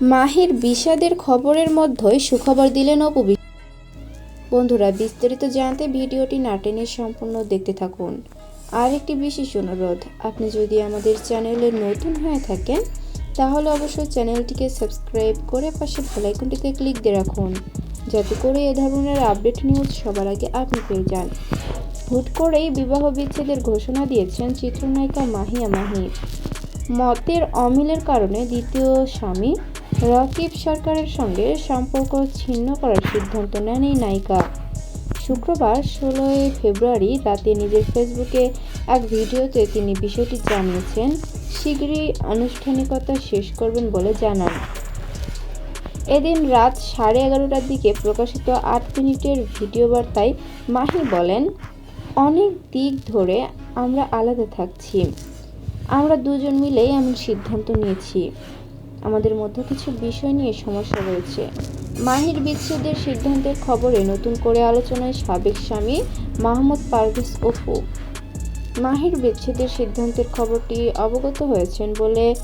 মাহির বিষাদের খবরের মধ্যেই সুখবর দিলেন অপু বন্ধুরা, বিস্তারিত জানতে ভিডিওটি না টেনে সম্পূর্ণ দেখতে থাকুন। আর একটি বিশেষ অনুরোধ, আপনি যদি আমাদের চ্যানেলে নতুন হয়ে থাকেন, তাহলে অবশ্যই চ্যানেলটিকে সাবস্ক্রাইব করে পাশে বেলাইকনটিতে ক্লিক দিয়ে রাখুন, যাতে করে এ ধরনের আপডেট নিউজ সবার আগে আপনি পেয়ে যান। হুট করেই বিবাহ বিচ্ছেদের ঘোষণা দিয়েছেন চিত্রনায়িকা মাহিয়া মাহি মতের অমিলের কারণে দ্বিতীয় স্বামী রকিব সরকারের সঙ্গে সম্পর্ক ছিন্ন করার সিদ্ধান্ত নেন এই নায়িকা। শুক্রবার ষোলোই ফেব্রুয়ারি রাতে নিজের ফেসবুকে এক ভিডিওতে তিনি বিষয়টি জানিয়েছেন শীঘ্রই আনুষ্ঠানিকতা শেষ করবেন বলে জানান। এদিন রাত সাড়ে এগারোটার দিকে প্রকাশিত আট মিনিটের ভিডিও বার্তায় মাহি বলেন, অনেক দিক ধরে আমরা আলাদা থাকছি। আমরা দুজন মিলেই এমন সিদ্ধান্ত নিয়েছি। আমাদের মধ্যে কিছু বিষয় নিয়ে সমস্যা রয়েছে। মাহির বিচ্ছেদের সিদ্ধান্তের খবরে নতুন করে আলোচনায় সাবেক স্বামী মাহমুদ পারভেজ অপু মাহির বিচ্ছেদের সিদ্ধান্তের খবরটি অবগত হয়েছেন বলে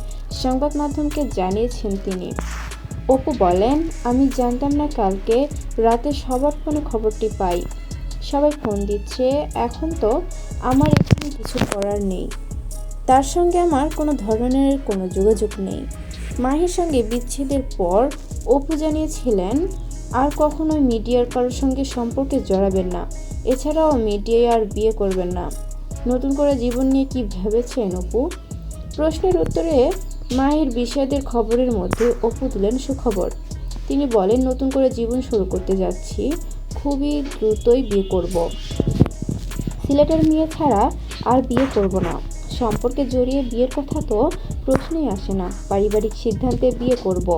সংবাদ মাধ্যমকে জানিয়েছেন তিনি। অপু বলেন, আমি জানতাম না কালকে রাতে সবার ফোনে খবরটি পাই। সবাই ফোন দিচ্ছে, এখন তো আমার এখানে কিছু করার নেই। তার সঙ্গে আমার কোনো ধরনের কোনো যোগাযোগ নেই। মাহির সঙ্গে বিচ্ছেদের পর অপু জানিয়েছিলেন, আর কখনোই মিডিয়ার কারোর সঙ্গে সম্পর্কে জড়াবেন না। এছাড়াও মিডিয়ায় আর বিয়ে করবেন না। নতুন করে জীবন নিয়ে কি ভেবেছেন অপু? প্রশ্নের উত্তরে মাহির বিষাদের খবরের মধ্যে অপু দিলেন সুখবর। তিনি বলেন, নতুন করে জীবন শুরু করতে যাচ্ছি, খুবই দ্রুতই বিয়ে করব। সিলেটের মেয়ে ছাড়া আর বিয়ে করব না। সম্পর্কে জড়িয়ে বিয়ের কথা তো প্রশ্নই আসে না। পারিবারিক সিদ্ধান্তে বিয়ে করব।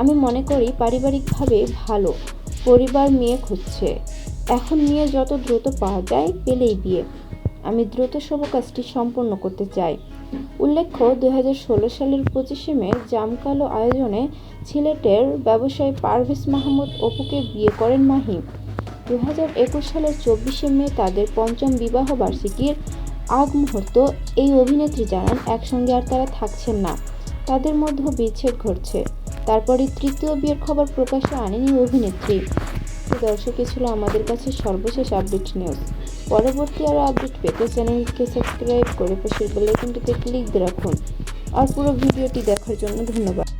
আমি মনে করি পারিবারিকভাবে ভালো। পরিবার মেয়ে খুঁজছে। এখন মেয়ে যত দ্রুত পাওয়া যায় পেলেই বিয়ে। আমি দ্রুত সব কাজটি সম্পন্ন করতে চাই। উল্লেখ্য, দুই হাজার ষোলো সালের পঁচিশে মে জামকালো আয়োজনে সিলেটের ব্যবসায়ী পারভেজ মাহমুদ অপুকে বিয়ে করেন মাহিম দু হাজার একুশ সালের চব্বিশে মে তাদের পঞ্চম বিবাহ বার্ষিকীর আগ মুহূর্ত এই অভিনেত্রী জানান, একসঙ্গে আর তারা থাকছেন না। তাদের মধ্যে বিচ্ছেদ ঘটছে। তারপরে তৃতীয় বিয়ের খবর প্রকাশে আনেনি অভিনেত্রী। তো দর্শক ছিল আমাদের কাছে সর্বশেষ আপডেট নিউজ। পরবর্তী আরও আপডেট পেতে চ্যানেলকে সাবস্ক্রাইব করে পাশের বেলাইকনটিতে ক্লিক রাখুন। আর পুরো ভিডিওটি দেখার জন্য ধন্যবাদ।